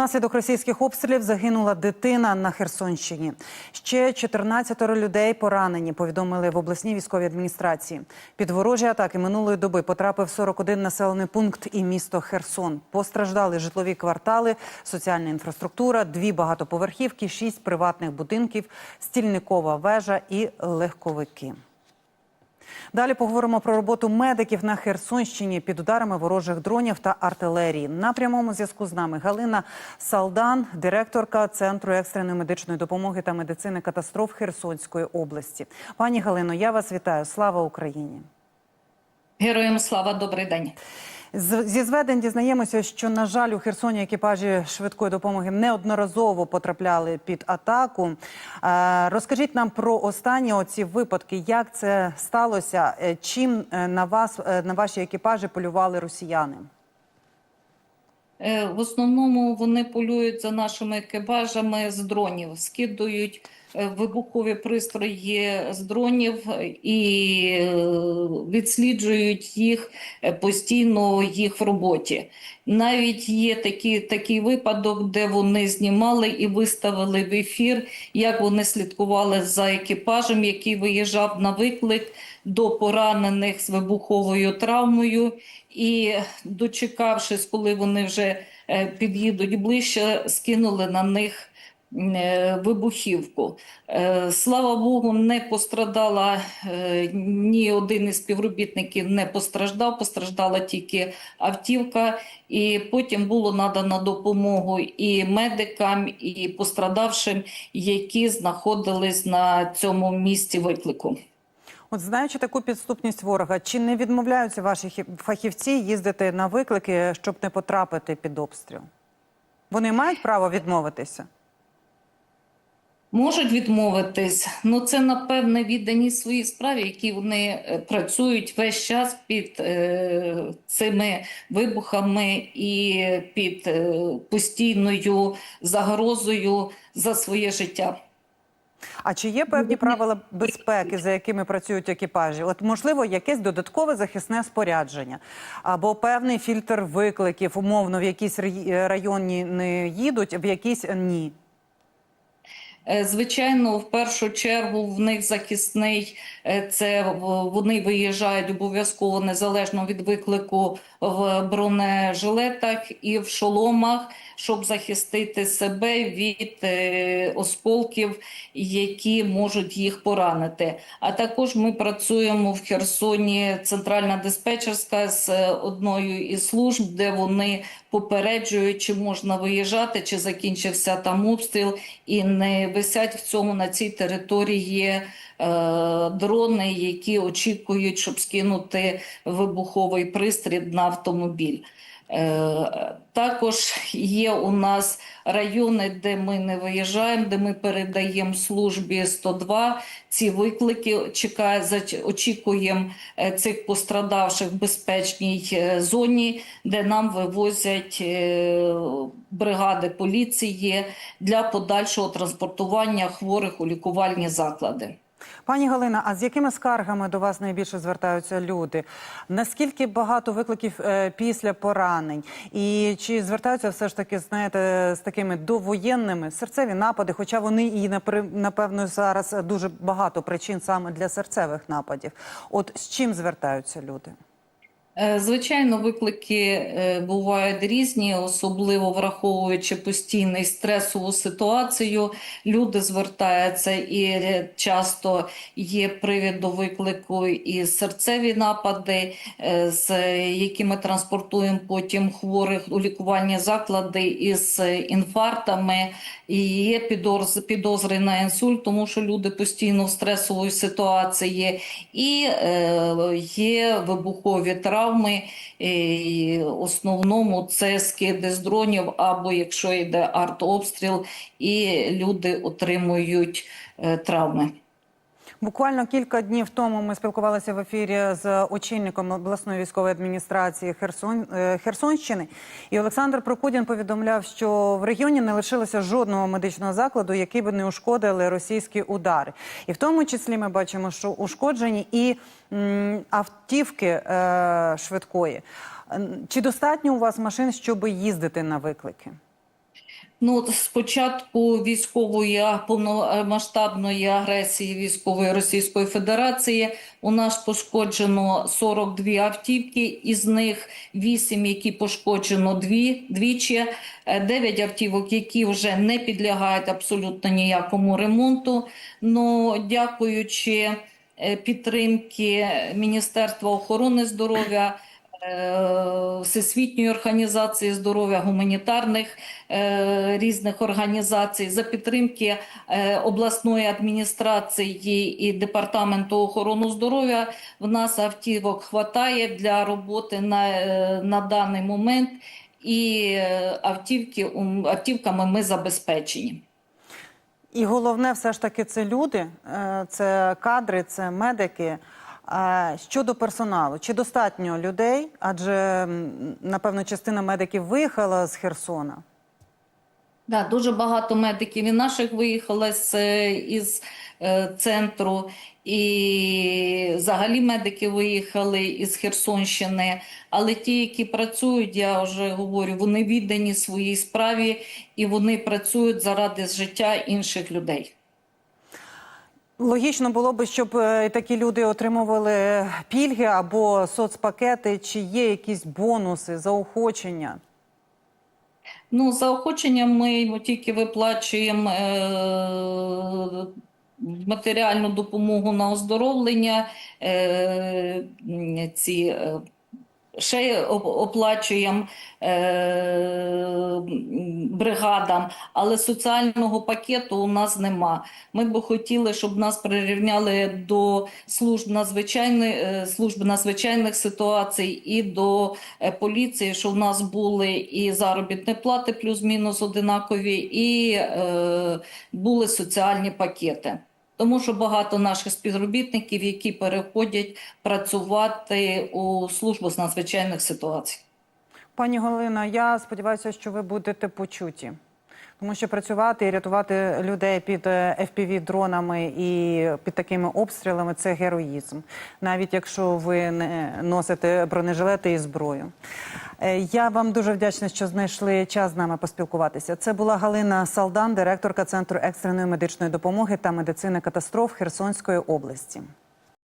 Внаслідок російських обстрілів загинула дитина на Херсонщині. Ще 14 людей поранені, повідомили в обласній військовій адміністрації. Під ворожі атаки минулої доби потрапив 41 населений пункт і місто Херсон. Постраждали житлові квартали, соціальна інфраструктура, дві багатоповерхівки, шість приватних будинків, стільникова вежа і легковики. Далі поговоримо про роботу медиків на Херсонщині під ударами ворожих дронів та артилерії. На прямому зв'язку з нами Галина Салдан, директорка Центру екстреної медичної допомоги та медицини катастроф Херсонської області. Пані Галино, я вас вітаю. Слава Україні! Героям слава, добрий день. Зі зведень дізнаємося, що на жаль у Херсоні екіпажі швидкої допомоги неодноразово потрапляли під атаку. Е, Розкажіть нам про останні оці випадки, як це сталося, Е, чим е, на вас на ваші екіпажі полювали росіяни? В основному вони полюють за нашими екіпажами з дронів, скидують вибухові пристрої з дронів і е, відсліджують їх е, постійно їх в роботі. Навіть є такі, такий випадок, де вони знімали і виставили в ефір, як вони слідкували за екіпажем, який виїжджав на виклик до поранених з вибуховою травмою. І дочекавшись, коли вони вже е, під'їдуть ближче, скинули на них е, вибухівку. Е, Слава Богу, не пострадала е, ні один із співробітників не постраждав, постраждала тільки автівка, і потім було надано допомогу і медикам, і пострадавшим, які знаходились на цьому місці виклику. От знаючи таку підступність ворога, чи не відмовляються ваші хі- фахівці їздити на виклики, щоб не потрапити під обстріл? Вони мають право відмовитися? Можуть відмовитись, ну це напевне віддані своїй справі, які вони е, працюють весь час під е, цими вибухами і під е, постійною загрозою за своє життя. А чи є певні правила безпеки, за якими працюють екіпажі? От можливо, якесь додаткове захисне спорядження, або певний фільтр викликів, умовно, в якісь рай- районі не їдуть, в якісь ні. Е, Звичайно, в першу чергу в них захисний е, це вони виїжджають обов'язково незалежно від виклику в бронежилетах і в шоломах, щоб захистити себе від е, осколків, які можуть їх поранити. А також ми працюємо в Херсоні, центральна диспетчерська з одною із служб, де вони попереджують, чи можна виїжджати, чи закінчився там обстріл, і не висять в цьому на цій території е, дрони, які очікують, щоб скинути вибуховий пристрій на автомобіль. Е, Також є у нас райони, де ми не виїжджаємо, де ми передаємо службі 102 ці виклики. Чекає, очікуємо е, цих пострадавших в безпечній е, зоні, де нам вивозять бригади поліції для подальшого транспортування хворих у лікувальні заклади. Пані Галина, а з якими скаргами до вас найбільше звертаються люди? Наскільки багато викликів е, після поранень? І чи звертаються все ж таки, знаєте, з такими довоєнними серцеві напади? Хоча вони і напевно зараз дуже багато причин саме для серцевих нападів. От з чим звертаються люди? Е, Звичайно, виклики е, бувають різні, особливо враховуючи постійний стресову ситуацію. Люди звертаються і часто є привід до виклику і серцеві напади, е, з якими транспортуємо потім хворих у лікувальні заклади із інфарктами. І є підозри, на інсульт, тому що люди постійно в стресовій ситуації, і є вибухові травми. І в основному це скиди з дронів, або якщо йде артобстріл, і люди отримують е, травми. Буквально кілька днів тому ми спілкувалися в ефірі з очільником обласної військової адміністрації Херсон, е, Херсонщини. І Олександр Прокудін повідомляв, що в регіоні не лишилося жодного медичного закладу, який би не ушкодили російські удари. І в тому числі ми бачимо, що ушкоджені і автівки е, швидкої. Чи достатньо у вас машин, щоб їздити на виклики? Ну, початку військової повномасштабної агресії військової Російської Федерації у нас пошкоджено 42 автівки, із них 8, які пошкоджено дві, двічі, 9 автівок, які вже не підлягають абсолютно ніякому ремонту. Ну, дякуючи е, підтримки Міністерства охорони здоров'я, е, Всесвітньої організації здоров'я, гуманітарних е, різних організацій, за підтримки е, обласної адміністрації і департаменту охорони здоров'я, в нас автівок хватає для роботи на, е, на даний момент, і е, автівки, автівками ми забезпечені. І головне, все ж таки, це люди, е, це кадри, це медики. Щодо персоналу, чи достатньо людей? Адже напевно частина медиків виїхала з Херсона. Да, дуже багато медиків і наших виїхало з, е, із е, центру, і взагалі медики виїхали із Херсонщини. Але ті, які працюють, я вже говорю, вони віддані своїй справі і вони працюють заради життя інших людей. Логічно було би, щоб е, такі люди отримували пільги або соцпакети, чи є якісь бонуси, заохочення. Ну, заохочення ми йому тільки виплачуємо е, матеріальну допомогу на оздоровлення, е, ці, ще оплачуємо е, бригадам, але соціального пакету у нас нема. Ми б хотіли, щоб нас прирівняли до служб надзвичайних, е, служби надзвичайних ситуацій і до е, поліції, що в нас були і заробітні плати плюс-мінус одинакові, і е, були соціальні пакети. Тому що багато наших співробітників, які переходять працювати у службу з надзвичайних ситуацій. Пані Галина, я сподіваюся, що ви будете почуті. Тому що працювати і рятувати людей під fpv дронами і під такими обстрілами це героїзм, навіть якщо ви не носите бронежилети і зброю. Е, Я вам дуже вдячна, що знайшли час з нами поспілкуватися. Це була Галина Салдан, директорка Центру екстреної медичної допомоги та медицини катастроф Херсонської області.